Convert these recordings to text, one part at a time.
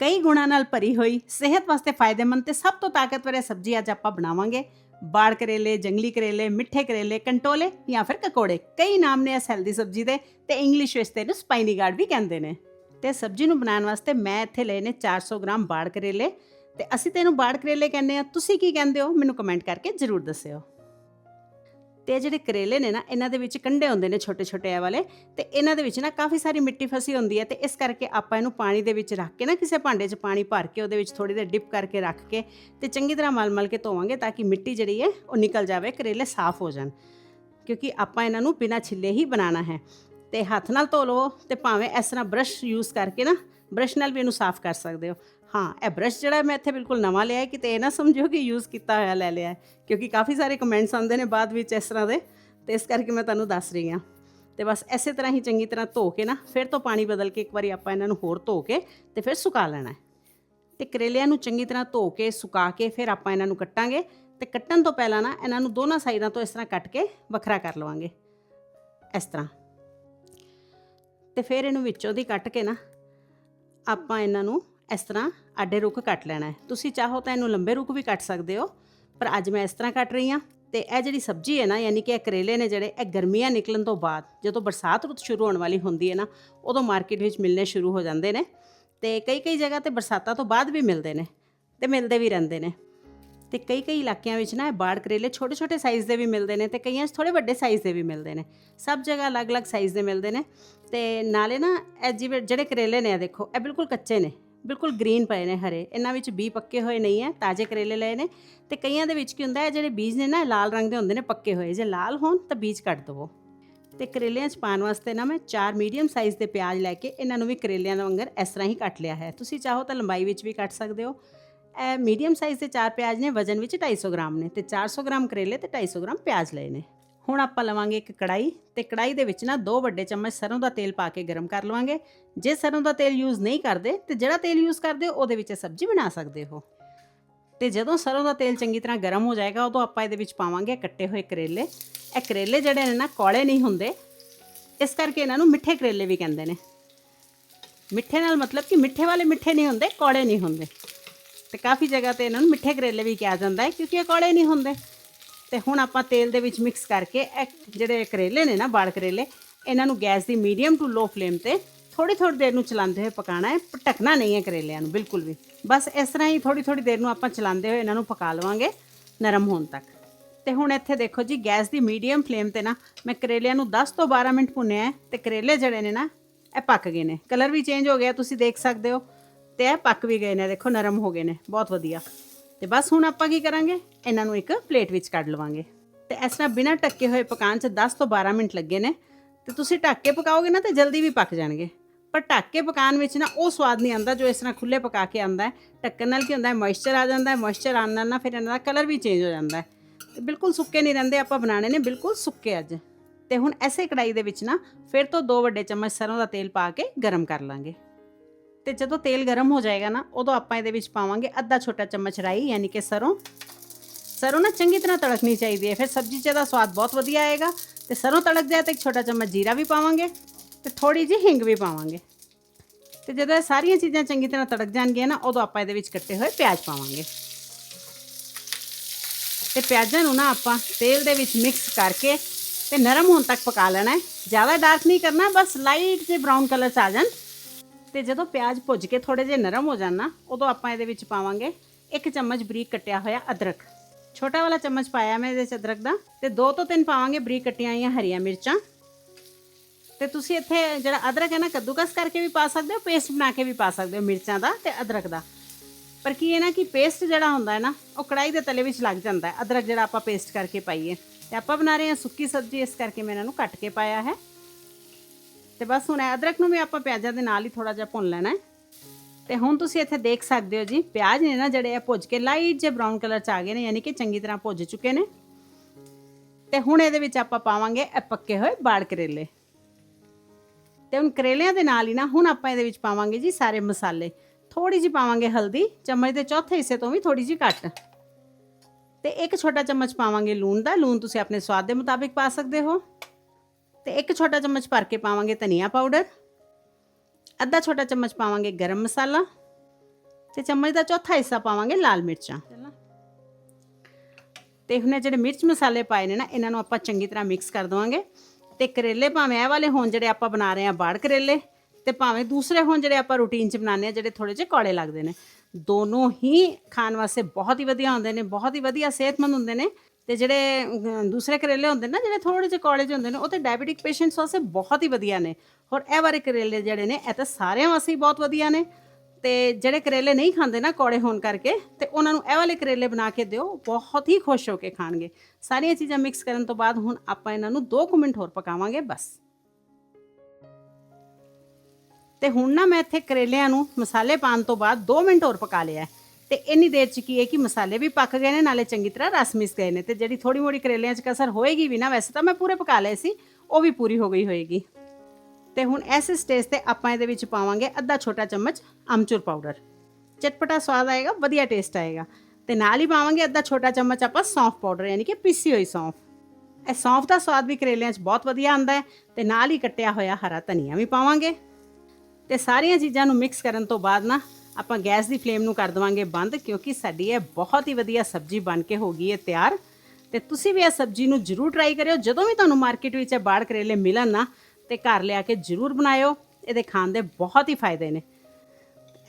ਕਈ ਗੁਣਾਂ ਨਾਲ ਭਰੀ ਹੋਈ, ਸਿਹਤ ਵਾਸਤੇ ਫਾਇਦੇਮੰਦ ਤੇ ਸਭ ਤੋਂ ਤਾਕਤਵਰ ਇਹ ਸਬਜ਼ੀ ਅੱਜ ਆਪਾਂ ਬਣਾਵਾਂਗੇ। ਬਾੜ ਕਰੇਲੇ, ਜੰਗਲੀ ਕਰੇਲੇ, ਮਿੱਠੇ ਕਰੇਲੇ, ਕੰਟੋਲੇ ਜਾਂ ਫਿਰ ਕਕੋੜੇ। ਕਈ ਨਾਮ ਨੇ ਇਸ ਹੈਲਦੀ ਸਬਜ਼ੀ ਦੇ ਤੇ ਇੰਗਲਿਸ਼ ਵਿੱਚ ਤੇ ਇਹਨੂੰ ਸਪਾਈਨੀ ਗਾਰਡ ਵੀ ਕਹਿੰਦੇ ਨੇ। ਤੇ ਸਬਜ਼ੀ ਨੂੰ ਬਣਾਉਣ ਵਾਸਤੇ ਮੈਂ ਇੱਥੇ ਲਏ ਨੇ 400 ਗ੍ਰਾਮ ਬਾੜ ਕਰੇਲੇ। ਤੇ ਅਸੀਂ ਤੇ ਇਹਨੂੰ ਬਾੜ ਕਰੇਲੇ ਕਹਿੰਦੇ ਆ ਤੁਸੀਂ ਕੀ ਕਹਿੰਦੇ ਹੋ? ਮੈਨੂੰ ਕਮੈਂਟ ਕਰਕੇ ਜ਼ਰੂਰ ਦੱਸਿਓ। ਤੇ ਇਹ ਜਿਹੜੇ ਕਰੇਲੇ ਨੇ ਨਾ, ਇਹਨਾਂ ਦੇ ਵਿੱਚ ਕੰਡੇ ਹੁੰਦੇ ਨੇ ਛੋਟੇ ਛੋਟੇ ਇਹ ਵਾਲੇ, ਤੇ ਇਹਨਾਂ ਦੇ ਵਿੱਚ ਨਾ ਕਾਫੀ ਸਾਰੀ ਮਿੱਟੀ ਫਸੀ ਹੁੰਦੀ ਹੈ ਤੇ ਇਸ ਕਰਕੇ ਆਪਾਂ ਇਹਨੂੰ ਪਾਣੀ ਦੇ ਵਿੱਚ ਰੱਖ ਕੇ ਨਾ ਕਿਸੇ ਭਾਂਡੇ 'ਚ ਪਾਣੀ ਭਰ ਕੇ ਉਹਦੇ ਵਿੱਚ ਥੋੜੀ ਦੇਰ ਡਿਪ ਕਰਕੇ ਰੱਖ ਕੇ ਤੇ ਚੰਗੀ ਤਰ੍ਹਾਂ ਮਲ-ਮਲ ਕੇ ਧੋਵਾਂਗੇ ਤਾਂ ਕਿ ਮਿੱਟੀ ਜਿਹੜੀ ਹੈ ਉਹ ਨਿਕਲ ਜਾਵੇ, ਕਰੇਲੇ ਸਾਫ਼ ਹੋ ਜਾਣ। ਕਿਉਂਕਿ ਆਪਾਂ ਇਹਨਾਂ ਨੂੰ ਬਿਨਾਂ ਛਿੱਲੇ ਹੀ ਬਣਾਉਣਾ ਹੈ। ਤੇ ਹੱਥ ਨਾਲ ਧੋ ਲਵੋ ਤੇ ਭਾਵੇਂ ਇਸ ਤਰ੍ਹਾਂ ਬ੍ਰਸ਼ ਯੂਜ਼ ਕਰਕੇ ਨਾ, ਬ੍ਰਸ਼ ਨਾਲ ਵੀ ਇਹਨੂੰ ਸਾਫ਼ ਕਰ ਸਕਦੇ ਹੋ। ਹਾਂ, ਇਹ ਬ੍ਰਸ਼ ਜਿਹੜਾ ਮੈਂ ਇੱਥੇ ਬਿਲਕੁਲ ਨਵਾਂ ਲਿਆ ਹੈ ਕਿਤੇ ਇਹ ਨਾ ਸਮਝੋ ਕਿ ਯੂਜ਼ ਕੀਤਾ ਹੋਇਆ ਲੈ ਲਿਆ ਕਿਉਂਕਿ ਕਾਫੀ ਸਾਰੇ ਕਮੈਂਟਸ ਆਉਂਦੇ ਨੇ ਬਾਅਦ ਵਿੱਚ ਇਸ ਤਰ੍ਹਾਂ ਦੇ, ਤੇ ਇਸ ਕਰਕੇ ਮੈਂ ਤੁਹਾਨੂੰ ਦੱਸ ਰਹੀ ਹਾਂ। ਤੇ ਬਸ ਐਸੇ ਤਰ੍ਹਾਂ ਹੀ ਚੰਗੀ ਤਰ੍ਹਾਂ ਧੋ ਕੇ ਨਾ, ਫਿਰ ਤੋਂ ਪਾਣੀ ਬਦਲ ਕੇ ਇੱਕ ਵਾਰੀ ਆਪਾਂ ਇਹਨਾਂ ਨੂੰ ਹੋਰ ਧੋ ਕੇ ਤੇ ਫਿਰ ਸੁਕਾ ਲੈਣਾ ਹੈ। ਤੇ ਕਰੇਲਿਆਂ ਨੂੰ ਚੰਗੀ ਤਰ੍ਹਾਂ ਧੋ ਕੇ, ਸੁਕਾ ਕੇ ਫਿਰ ਆਪਾਂ ਇਹਨਾਂ ਨੂੰ ਕੱਟਾਂਗੇ ਤੇ ਕੱਟਣ ਤੋਂ ਪਹਿਲਾਂ ਨਾ ਇਹਨਾਂ ਨੂੰ ਦੋਨਾਂ ਸਾਈਡਾਂ ਤੋਂ ਇਸ ਤਰ੍ਹਾਂ ਕੱਟ ਕੇ ਵੱਖਰਾ ਕਰ ਲਵਾਂਗੇ। ਇਸ ਤਰ੍ਹਾਂ। ਤੇ ਫਿਰ ਇਹਨੂੰ ਵਿੱਚੋਂ ਦੀ ਕੱਟ ਕੇ ਨਾ ਆਪਾਂ ਇਹਨਾਂ ਨੂੰ ਇਸ ਤਰ੍ਹਾਂ ਆਡੇ ਰੁੱਖ ਕੱਟ ਲੈਣਾ ਹੈ। ਤੁਸੀਂ ਚਾਹੋ ਤਾਂ ਇਹਨੂੰ ਲੰਬੇ ਰੁੱਖ ਵੀ ਕੱਟ ਸਕਦੇ ਹੋ, ਪਰ ਅੱਜ ਮੈਂ ਇਸ ਤਰ੍ਹਾਂ ਕੱਟ ਰਹੀ ਹਾਂ ਤੇ ਇਹ ਜਿਹੜੀ ਸਬਜ਼ੀ ਹੈ ਨਾ, ਯਾਨੀ ਕਿ ਇਹ ਕਰੇਲੇ ਨੇ ਜਿਹੜੇ, ਇਹ ਗਰਮੀਆਂ ਨਿਕਲਣ ਤੋਂ ਬਾਅਦ, ਜਦੋਂ ਬਰਸਾਤ ਰੁੱਤ ਸ਼ੁਰੂ ਹੋਣ ਵਾਲੀ ਹੁੰਦੀ ਹੈ ਨਾ, ਉਦੋਂ ਮਾਰਕੀਟ ਵਿੱਚ ਮਿਲਣੇ ਸ਼ੁਰੂ ਹੋ ਜਾਂਦੇ ਨੇ ਤੇ ਕਈ ਕਈ ਜਗ੍ਹਾ ਤੇ ਬਰਸਾਤਾਂ ਤੋਂ ਬਾਅਦ ਵੀ ਮਿਲਦੇ ਨੇ ਤੇ ਮਿਲਦੇ ਵੀ ਰਹਿੰਦੇ ਨੇ। ਤੇ ਕਈ ਕਈ ਇਲਾਕਿਆਂ ਵਿੱਚ ਨਾ ਇਹ ਬਾੜ ਕਰੇਲੇ ਛੋਟੇ ਛੋਟੇ ਸਾਈਜ਼ ਦੇ ਵੀ ਮਿਲਦੇ ਨੇ ਤੇ ਕਈਆਂ 'ਚ ਥੋੜੇ ਵੱਡੇ ਸਾਈਜ਼ ਦੇ ਵੀ ਮਿਲਦੇ ਨੇ। ਸਭ ਜਗ੍ਹਾ ਅਲੱਗ-ਅਲੱਗ ਸਾਈਜ਼ ਦੇ ਮਿਲਦੇ ਨੇ ਤੇ ਨਾਲੇ ਨਾ ਇਹ ਜਿਵੇਂ ਜਿਹੜੇ ਕਰੇਲੇ ਨੇ ਆ ਦੇਖੋ, ਇਹ ਬਿਲਕੁਲ ਕੱਚੇ ਨੇ। ਬਿਲਕੁਲ ਗ੍ਰੀਨ ਪਏ ਨੇ ਹਰੇ। ਇਹਨਾਂ ਵਿੱਚ ਬੀ ਪੱਕੇ ਹੋਏ ਨਹੀਂ ਹੈ, ਤਾਜ਼ੇ ਕਰੇਲੇ ਲਏ ਨੇ। ਤੇ ਕਈਆਂ ਦੇ ਵਿੱਚ ਕੀ ਹੁੰਦਾ ਹੈ, ਜਿਹੜੇ ਬੀਜ ਨੇ ਨਾ ਲਾਲ ਰੰਗ ਦੇ ਹੁੰਦੇ ਨੇ, ਪੱਕੇ ਹੋਏ। ਜੇ ਲਾਲ ਹੋਣ ਤਾਂ ਬੀਜ ਕੱਟ ਦਵੋ। ਤੇ ਕਰੇਲਿਆਂ 'ਚ ਪਾਉਣ ਵਾਸਤੇ ਨਾ ਮੈਂ ਚਾਰ ਮੀਡੀਅਮ ਸਾਈਜ਼ ਦੇ ਪਿਆਜ਼ ਲੈ ਕੇ ਇਹਨਾਂ ਨੂੰ ਵੀ ਕਰੇਲਿਆਂ ਵਾਂਗਰ ਇਸ ਤਰ੍ਹਾਂ ਹੀ ਕੱਟ ਲਿਆ ਹੈ। ਤੁਸੀਂ ਚਾਹੋ ਤਾਂ ਲੰਬਾਈ ਵਿੱਚ ਵੀ ਕੱਟ ਸਕਦੇ ਹੋ। ਇਹ ਮੀਡੀਅਮ ਸਾਈਜ਼ ਦੇ ਚਾਰ ਪਿਆਜ਼ ਨੇ, ਵਜ਼ਨ ਵਿੱਚ 250 ਗ੍ਰਾਮ ਨੇ। ਤੇ 400 ਗ੍ਰਾਮ ਕਰੇਲੇ ਤੇ 250 ਗ੍ਰਾਮ ਪਿਆਜ਼ ਲਏ ਨੇ। ਹੁਣ ਆਪਾਂ ਲਵਾਂਗੇ ਇੱਕ ਕੜਾਈ ਤੇ ਕੜਾਈ ਦੇ ਵਿੱਚ ਨਾ ਦੋ ਵੱਡੇ ਚਮਚ ਸਰੋਂ ਦਾ ਤੇਲ ਪਾ ਕੇ ਗਰਮ ਕਰ ਲਵਾਂਗੇ। ਜੇ ਸਰੋਂ ਦਾ ਤੇਲ ਯੂਜ਼ ਨਹੀਂ ਕਰਦੇ ਤੇ ਜਿਹੜਾ ਤੇਲ ਯੂਜ਼ ਕਰਦੇ ਹੋ ਉਹਦੇ ਵਿੱਚ ਇਹ ਸਬਜ਼ੀ ਬਣਾ ਸਕਦੇ ਹੋ। ਤੇ ਜਦੋਂ ਸਰੋਂ ਦਾ ਤੇਲ ਚੰਗੀ ਤਰ੍ਹਾਂ ਗਰਮ ਹੋ ਜਾਏਗਾ ਉਦੋਂ ਆਪਾਂ ਇਹਦੇ ਵਿੱਚ ਪਾਵਾਂਗੇ ਕੱਟੇ ਹੋਏ ਕਰੇਲੇ। ਇਹ ਕਰੇਲੇ ਜਿਹੜੇ ਨੇ ਨਾ ਕੌੜੇ ਨਹੀਂ ਹੁੰਦੇ। ਇਸ ਕਰਕੇ ਇਹਨਾਂ ਨੂੰ ਮਿੱਠੇ ਕਰੇਲੇ ਵੀ ਕਹਿੰਦੇ ਨੇ। ਮਿੱਠੇ ਨਾਲ ਮਤਲਬ ਕਿ ਮਿੱਠੇ ਵਾਲੇ ਮਿੱਠੇ ਨਹੀਂ ਹੁੰਦੇ ਕੌੜੇ ਨਹੀਂ ਹੁੰਦੇ। ਤੇ ਕਾਫੀ ਜਗ੍ਹਾ ਤੇ ਇਹਨਾਂ ਨੂੰ ਮਿੱਠੇ ਕਰੇਲੇ ਵੀ ਕਿਹਾ ਜਾਂਦਾ ਹੈ ਕਿਉਂਕਿ ਇਹ ਕੌੜੇ ਨਹੀਂ ਹੁੰਦੇ। ਤੇ ਹੁਣ ਆਪਾਂ ਤੇਲ ਦੇ ਵਿੱਚ ਮਿਕਸ ਕਰਕੇ ਇਹ ਜਿਹੜੇ ਕਰੇਲੇ ਨੇ ਨਾ ਬਾੜ ਕਰੇਲੇ, ਇਹਨਾਂ ਨੂੰ ਗੈਸ ਦੀ ਮੀਡੀਅਮ ਟੂ ਲੋ ਫਲੇਮ ਤੇ ਥੋੜੀ ਥੋੜੀ ਦੇਰ ਨੂੰ ਚਲਾਉਂਦੇ ਹੋਏ ਪਕਾਣਾ ਹੈ। ਪਰ ਢੱਕਣਾ ਨਹੀਂ ਹੈ ਕਰੇਲਿਆਂ ਨੂੰ, ਬਿਲਕੁਲ ਵੀ। ਬਸ ਇਸ ਤਰ੍ਹਾਂ ਹੀ ਥੋੜੀ ਥੋੜੀ ਦੇਰ ਨੂੰ ਆਪਾਂ ਚਲਾਉਂਦੇ ਹੋਏ ਇਹਨਾਂ ਨੂੰ ਪਕਾ ਲਵਾਂਗੇ ਨਰਮ ਹੋਣ ਤੱਕ। ਤੇ ਹੁਣ ਇੱਥੇ ਦੇਖੋ ਜੀ, ਗੈਸ ਦੀ ਮੀਡੀਅਮ ਫਲੇਮ ਤੇ ਨਾ ਮੈਂ ਕਰੇਲਿਆਂ ਨੂੰ 10 ਤੋਂ 12 ਮਿੰਟ ਭੁੰਨਿਆ ਹੈ ਤੇ ਕਰੇਲੇ ਜਿਹੜੇ ਨੇ ਨਾ, ਇਹ ਪੱਕ ਗਏ ਨੇ। ਕਲਰ ਵੀ ਚੇਂਜ ਹੋ ਗਿਆ, ਤੁਸੀਂ ਦੇਖ ਸਕਦੇ ਹੋ। ਤੇ ਇਹ ਪੱਕ ਵੀ ਗਏ ਨੇ, ਦੇਖੋ ਨਰਮ ਹੋ ਗਏ ਨੇ। ਬਹੁਤ ਵਧੀਆ। ਤੇ ਬਸ ਹੁਣ ਆਪਾਂ ਕੀ ਕਰਾਂਗੇ? ਇਹਨਾਂ ਨੂੰ ਇੱਕ ਪਲੇਟ ਵਿੱਚ ਕੱਢ ਲਵਾਂਗੇ। ਤੇ ਇਸ ਤਰ੍ਹਾਂ ਬਿਨਾਂ ਢੱਕੇ ਹੋਏ ਪਕਾਉਣ 'ਚ 10 ਤੋਂ 12 ਮਿੰਟ ਲੱਗੇ ਨੇ। ਤੇ ਤੁਸੀਂ ਢੱਕ ਕੇ ਪਕਾਓਗੇ ਨਾ ਤੇ ਜਲਦੀ ਵੀ ਪੱਕ ਜਾਣਗੇ। ਪਰ ਢੱਕ ਕੇ ਪਕਾਉਣ ਵਿੱਚ ਨਾ ਉਹ ਸਵਾਦ ਨਹੀਂ ਆਉਂਦਾ ਜੋ ਇਸ ਤਰ੍ਹਾਂ ਖੁੱਲੇ ਪਕਾ ਕੇ ਆਉਂਦਾ ਹੈ। ਢੱਕਣ ਨਾਲ ਕੀ ਹੁੰਦਾ ਹੈ? ਮੋਇਸਚਰ ਆ ਜਾਂਦਾ ਹੈ। ਮੋਇਸਚਰ ਆਉਣ ਨਾਲ ਨਾ ਫਿਰ ਇਹਨਾਂ ਦਾ ਕਲਰ ਵੀ ਚੇਂਜ ਹੋ ਜਾਂਦਾ ਹੈ। ਤੇ ਬਿਲਕੁਲ ਸੁੱਕੇ ਨਹੀਂ ਰਹਿੰਦੇ। ਆਪਾਂ ਬਣਾਣੇ ਨੇ ਬਿਲਕੁਲ ਸੁੱਕੇ ਅੱਜ। ਤੇ ਹੁਣ ਐਸੇ ਕੜਾਈ ਦੇ ਵਿੱਚ ਨਾ ਫਿਰ ਤੋਂ ਦੋ ਵੱਡੇ ਚਮਚ ਸਰੋਂ ਦਾ ਤੇਲ ਪਾ ਕੇ ਗਰਮ ਕਰ ਲਾਂਗੇ। ਤੇ ਜਦੋਂ ਤੇਲ ਗਰਮ ਹੋ ਜਾਏਗਾ ਨਾ, ਉਦੋਂ ਆਪਾਂ ਇਹਦੇ ਵਿੱਚ ਪਾਵਾਂਗੇ ਅੱਧਾ ਛੋਟਾ ਚਮਚ ਰਾਈ, ਯਾਨੀ ਕਿ ਸਰੋਂ। ਸਰੋਂ ਨਾ ਚੰਗੀ ਤਰ੍ਹਾਂ ਤੜਕਣੀ ਚਾਹੀਦੀ ਹੈ, ਫਿਰ ਸਬਜ਼ੀ 'ਚ ਦਾ ਸਵਾਦ ਬਹੁਤ ਵਧੀਆ ਆਏਗਾ। ਤੇ ਸਰੋਂ ਤੜਕ ਜਾਏ ਤਾਂ ਇੱਕ ਛੋਟਾ ਚਮਚ ਜੀਰਾ ਵੀ ਪਾਵਾਂਗੇ ਤੇ ਥੋੜੀ ਜਿਹੀ ਹਿੰਗ ਵੀ ਪਾਵਾਂਗੇ। ਤੇ ਜਦੋਂ ਇਹ ਸਾਰੀਆਂ ਚੀਜ਼ਾਂ ਚੰਗੀ ਤਰ੍ਹਾਂ ਤੜਕ ਜਾਣਗੀਆਂ ਨਾ, ਉਦੋਂ ਆਪਾਂ ਇਹਦੇ ਵਿੱਚ ਕੱਟੇ ਹੋਏ ਪਿਆਜ਼ ਪਾਵਾਂਗੇ। ਤੇ ਪਿਆਜ਼ਾਂ ਨੂੰ ਨਾ ਆਪਾਂ ਤੇਲ ਦੇ ਵਿੱਚ ਮਿਕਸ ਕਰਕੇ ਤੇ ਨਰਮ ਹੋਣ ਤੱਕ ਪਕਾ ਲੈਣਾ ਹੈ। ਜ਼ਿਆਦਾ ਡਾਰਕ ਨਹੀਂ ਕਰਨਾ, ਬਸ ਲਾਈਟ ਜਿਹੇ ਬ੍ਰਾਊਨ ਕਲਰ 'ਚ ਆ ਜਾਣ। ਤੇ ਜਦੋਂ ਪਿਆਜ਼ ਭੁੱਜ ਕੇ ਥੋੜੇ ਜਿਹੇ ਨਰਮ ਹੋ ਜਾਣ ਨਾ, ਉਦੋਂ ਆਪਾਂ ਇਹਦੇ ਵਿੱਚ ਪਾਵਾਂਗੇ ਇੱਕ ਚਮਚ ਬਰੀਕ ਕੱਟਿਆ ਹੋਇਆ ਅਦਰਕ। ਛੋਟਾ ਵਾਲਾ ਚਮਚ ਪਾਇਆ ਮੈਂ ਇਹਦੇ ਚ ਅਦਰਕ ਦਾ ਤੇ ਦੋ ਤੋਂ ਤਿੰਨ ਪਾਵਾਂਗੇ ਬਰੀਕ ਕੱਟੀਆਂ ਹੋਈਆਂ ਹਰੀਆਂ ਮਿਰਚਾਂ। ਤੇ ਤੁਸੀਂ ਇੱਥੇ ਜਿਹੜਾ ਅਦਰਕ ਹੈ ਨਾ, ਕੱਦੂਕਸ ਕਰਕੇ ਵੀ ਪਾ ਸਕਦੇ ਹੋ, ਪੇਸਟ ਬਣਾ ਕੇ ਵੀ ਪਾ ਸਕਦੇ ਹੋ ਮਿਰਚਾਂ ਦਾ ਤੇ ਅਦਰਕ ਦਾ। ਪਰ ਕੀ ਹੈ ਨਾ ਕਿ ਪੇਸਟ ਜਿਹੜਾ ਹੁੰਦਾ ਹੈ ਨਾ, ਉਹ ਕੜਾਈ ਦੇ ਤਲੇ ਵਿੱਚ ਲੱਗ ਜਾਂਦਾ ਹੈ, ਅਦਰਕ ਜਿਹੜਾ ਆਪਾਂ ਪੇਸਟ ਕਰਕੇ ਪਾਈਏ। ਤੇ ਆਪਾਂ ਬਣਾ ਰਹੇ ਹਾਂ ਸੁੱਕੀ ਸਬਜ਼ੀ, ਇਸ ਕਰਕੇ ਮੈਂ ਇਹਨਾਂ ਨੂੰ ਕੱਟ ਕੇ ਪਾਇਆ ਹੈ। ਤੇ ਬਸ ਹੁਣ ਅਦਰਕ ਨੂੰ ਵੀ ਆਪਾਂ ਪਿਆਜ਼ਾਂ ਦੇ ਨਾਲ ਹੀ ਥੋੜਾ ਜਿਹਾ ਭੁੰਨ ਲੈਣਾ ਹੈ। ਤੇ ਹੁਣ ਤੁਸੀਂ ਇੱਥੇ ਦੇਖ ਸਕਦੇ ਹੋ ਜੀ, ਪਿਆਜ਼ ਨੇ ਨਾ ਜਿਹੜੇ ਆ ਭੁੱਜ ਕੇ ਲਾਈਟ ਜਿਹੇ ਬ੍ਰਾਊਨ ਕਲਰ ਚ ਆ ਗਏ ਨੇ, ਯਾਨੀ ਕਿ ਚੰਗੀ ਤਰ੍ਹਾਂ ਭੁੱਜ ਚੁੱਕੇ ਨੇ। ਤੇ ਹੁਣ ਇਹਦੇ ਵਿੱਚ ਆਪਾਂ ਪਾਵਾਂਗੇ ਇਹ ਪੱਕੇ ਹੋਏ ਬਾੜ ਕਰੇਲੇ। ਤੇ ਹੁਣ ਕਰੇਲਿਆਂ ਦੇ ਨਾਲ ਹੀ ਨਾ ਹੁਣ ਆਪਾਂ ਇਹਦੇ ਵਿੱਚ ਪਾਵਾਂਗੇ ਜੀ ਸਾਰੇ ਮਸਾਲੇ। ਥੋੜੀ ਜਿਹੀ ਪਾਵਾਂਗੇ ਹਲਦੀ, ਚਮਚ ਦੇ ਚੌਥੇ ਹਿੱਸੇ ਤੋਂ ਵੀ ਥੋੜੀ ਜਿਹੀ ਘੱਟ। ਤੇ ਇੱਕ ਛੋਟਾ ਚਮਚ ਪਾਵਾਂਗੇ ਲੂਣ ਦਾ। ਲੂਣ ਤੁਸੀਂ ਆਪਣੇ ਸਵਾਦ ਦੇ ਮੁਤਾਬਿਕ ਪਾ ਸਕਦੇ ਹੋ। ਤੇ ਇੱਕ ਛੋਟਾ ਚਮਚ ਭਰ ਕੇ ਪਾਵਾਂਗੇ ਧਨੀਆ ਪਾਊਡਰ, ਅੱਧਾ ਛੋਟਾ ਚਮਚ ਪਾਵਾਂਗੇ ਗਰਮ ਮਸਾਲਾ ਤੇ ਚਮਚ ਦਾ ਚੌਥਾ ਹਿੱਸਾ ਪਾਵਾਂਗੇ ਲਾਲ ਮਿਰਚਾਂ। ਤੇ ਹੁਣ ਜਿਹੜੇ ਮਿਰਚ ਮਸਾਲੇ ਪਾਏ ਨੇ ਨਾ, ਇਹਨਾਂ ਨੂੰ ਆਪਾਂ ਚੰਗੀ ਤਰ੍ਹਾਂ ਮਿਕਸ ਕਰ ਦਵਾਂਗੇ। ਤੇ ਕਰੇਲੇ ਭਾਵੇਂ ਇਹ ਵਾਲੇ ਹੋਣ ਜਿਹੜੇ ਆਪਾਂ ਬਣਾ ਰਹੇ ਆ ਬਾੜ ਕਰੇਲੇ, ਤੇ ਭਾਵੇਂ ਦੂਸਰੇ ਹੋਣ ਜਿਹੜੇ ਆਪਾਂ ਰੂਟੀਨ 'ਚ ਬਣਾਉਂਦੇ ਆ ਜਿਹੜੇ ਥੋੜੇ ਜਿਹੇ ਕੌੜੇ ਲੱਗਦੇ ਨੇ। ਦੋਨੋਂ ਹੀ ਖਾਣ ਵਾਸਤੇ ਬਹੁਤ ਹੀ ਵਧੀਆ ਹੁੰਦੇ ਨੇ, ਬਹੁਤ ਹੀ ਵਧੀਆ ਸਿਹਤਮੰਦ ਹੁੰਦੇ ਨੇ। ਤੇ ਜਿਹੜੇ ਅਮ, ਦੂਸਰੇ ਕਰੇਲੇ ਹੁੰਦੇ ਨੇ ਨਾ ਜਿਹੜੇ ਥੋੜੇ ਜਿਹੇ ਕੌੜੇ ਜਿਹੇ ਹੁੰਦੇ ਨੇ ਉਹ ਤੇ ਡਾਇਬੀਟਿਕ ਪੇਸ਼ੈਂਟਸ ਵਾਸਤੇ ਬਹੁਤ ਹੀ ਵਧੀਆ ਨੇ। ਔਰ ਇਹ ਵਾਲੇ ਕਰੇਲੇ ਜਿਹੜੇ ਨੇ ਇਹ ਤਾਂ ਸਾਰਿਆਂ ਵਾਸਤੇ ਹੀ ਬਹੁਤ ਵਧੀਆ ਨੇ। ਤੇ ਜਿਹੜੇ ਕਰੇਲੇ ਨਹੀਂ ਖਾਂਦੇ ਨਾ ਕੌੜੇ ਹੋਣ ਕਰਕੇ ਤੇ ਉਹਨਾਂ ਨੂੰ ਇਹ ਵਾਲੇ ਕਰੇਲੇ ਬਣਾ ਕੇ ਦਿਓ ਬਹੁਤ ਹੀ ਖੁਸ਼ ਹੋ ਕੇ ਖਾਣਗੇ। ਸਾਰੀਆਂ ਚੀਜ਼ਾਂ ਮਿਕਸ ਕਰਨ ਤੋਂ ਬਾਅਦ ਹੁਣ ਆਪਾਂ ਇਹਨਾਂ ਨੂੰ 2 ਮਿੰਟ ਹੋਰ ਪਕਾਵਾਂਗੇ ਬਸ। ਤੇ ਹੁਣ ਨਾ ਮੈਂ ਇੱਥੇ ਕਰੇਲਿਆਂ ਨੂੰ ਮਸਾਲੇ ਪਾਉਣ ਤੋਂ ਬਾਅਦ 2 ਮਿੰਟ ਹੋਰ ਪਕਾ ਲਿਆ ਹੈ। ਤੇ ਇੰਨੀ ਦੇਰ ਚ ਕੀ ਹੈ ਕਿ ਮਸਾਲੇ ਵੀ ਪੱਕ ਗਏ ਨੇ, ਨਾਲੇ ਚੰਗੀ ਤਰ੍ਹਾਂ ਰਸ ਮਿਸ ਗਏ ਨੇ ਤੇ ਜਿਹੜੀ ਥੋੜੀ ਮੋੜੀ ਕਰੇਲਿਆਂ ਚ ਕਸਰ ਹੋਏਗੀ ਵੀ ਨਾ ਵੈਸੇ ਤਾਂ ਮੈਂ ਪੂਰੇ ਪਕਾ ਲਏ ਸੀ, ਉਹ ਵੀ ਪੂਰੀ ਹੋ ਗਈ ਹੋਏਗੀ। ਤੇ ਹੁਣ ਇਸ ਸਟੇਜ ਤੇ ਆਪਾਂ ਇਹਦੇ ਵਿੱਚ ਪਾਵਾਂਗੇ ਅੱਧਾ ਛੋਟਾ ਚਮਚ ਅਮਚੂਰ ਪਾਊਡਰ ਚਟਪਟਾ ਸਵਾਦ ਆਏਗਾ, ਵਧੀਆ ਟੇਸਟ ਆਏਗਾ। ਤੇ ਨਾਲ ਹੀ ਪਾਵਾਂਗੇ ਅੱਧਾ ਛੋਟਾ ਚਮਚ ਆਪਾਂ ਸੌਂਫ ਪਾਊਡਰ ਯਾਨੀ ਕਿ ਪੀਸੀ ਹੋਈ ਸੌਂਫ ਇਹ ਸੌਂਫ ਦਾ ਸਵਾਦ ਵੀ ਕਰੇਲਿਆਂ 'ਚ ਬਹੁਤ ਵਧੀਆ ਆਉਂਦਾ ਹੈ ਤੇ ਨਾਲ ਹੀ ਕੱਟਿਆ ਹੋਇਆ ਹਰਾ ਧਨੀਆ ਵੀ ਪਾਵਾਂਗੇ। ਤੇ ਸਾਰੀਆਂ ਚੀਜ਼ਾਂ ਨੂੰ ਮਿਕਸ ਕਰਨ ਤੋਂ ਬਾਅਦ ਨਾ ਆਪਾਂ ਗੈਸ ਦੀ ਫਲੇਮ ਨੂੰ ਕਰ ਦਵਾਂਗੇ ਬੰਦ, ਕਿਉਂਕਿ ਸਾਡੀ ਇਹ ਬਹੁਤ ਹੀ ਵਧੀਆ ਸਬਜ਼ੀ ਬਣ ਕੇ ਹੋ ਗਈ ਹੈ ਤਿਆਰ। ਤੇ ਤੁਸੀਂ ਵੀ ਇਹ ਸਬਜ਼ੀ ਨੂੰ ਜਰੂਰ ਟਰਾਈ ਕਰਿਓ। ਜਦੋਂ ਵੀ ਤੁਹਾਨੂੰ ਮਾਰਕੀਟ ਵਿੱਚ ਇਹ ਬਾੜ ਕਰੇਲੇ ਮਿਲਣ ਨਾ, ਤੇ ਘਰ ਲਿਆ ਕੇ ਜਰੂਰ ਬਣਾਇਓ। ਇਹਦੇ ਖਾਣ ਦੇ ਬਹੁਤ ਹੀ ਫਾਇਦੇ ਨੇ।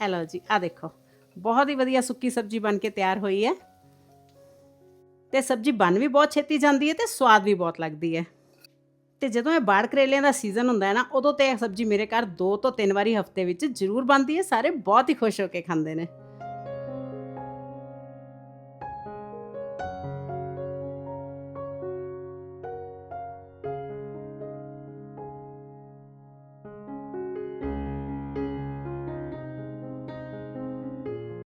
ਇਹ ਲਓ ਜੀ ਆ ਦੇਖੋ। ਬਹੁਤ ਹੀ ਵਧੀਆ ਸੁੱਕੀ ਸਬਜ਼ੀ ਬਣ ਕੇ ਤਿਆਰ ਹੋਈ ਹੈ। ਤੇ ਸਬਜ਼ੀ ਬਣ ਵੀ ਬਹੁਤ ਛੇਤੀ ਜਾਂਦੀ ਹੈ ਤੇ ਸਵਾਦ ਵੀ ਬਹੁਤ ਲੱਗਦੀ ਹੈ। ਤੇ ਜਦੋਂ ਇਹ ਬਾੜ ਕਰੇਲਿਆਂ ਦਾ ਸੀਜ਼ਨ ਹੁੰਦਾ ਹੈ ਨਾ, ਉਦੋਂ ਤੇ ਇਹ ਸਬਜ਼ੀ ਮੇਰੇ ਘਰ ਦੋ ਤੋਂ ਤਿੰਨ ਵਾਰੀ ਹਫ਼ਤੇ ਵਿੱਚ ਜ਼ਰੂਰ ਬਣਦੀ ਹੈ, ਸਾਰੇ ਬਹੁਤ ਹੀ ਖੁਸ਼ ਹੋ ਕੇ ਖਾਂਦੇ ਨੇ।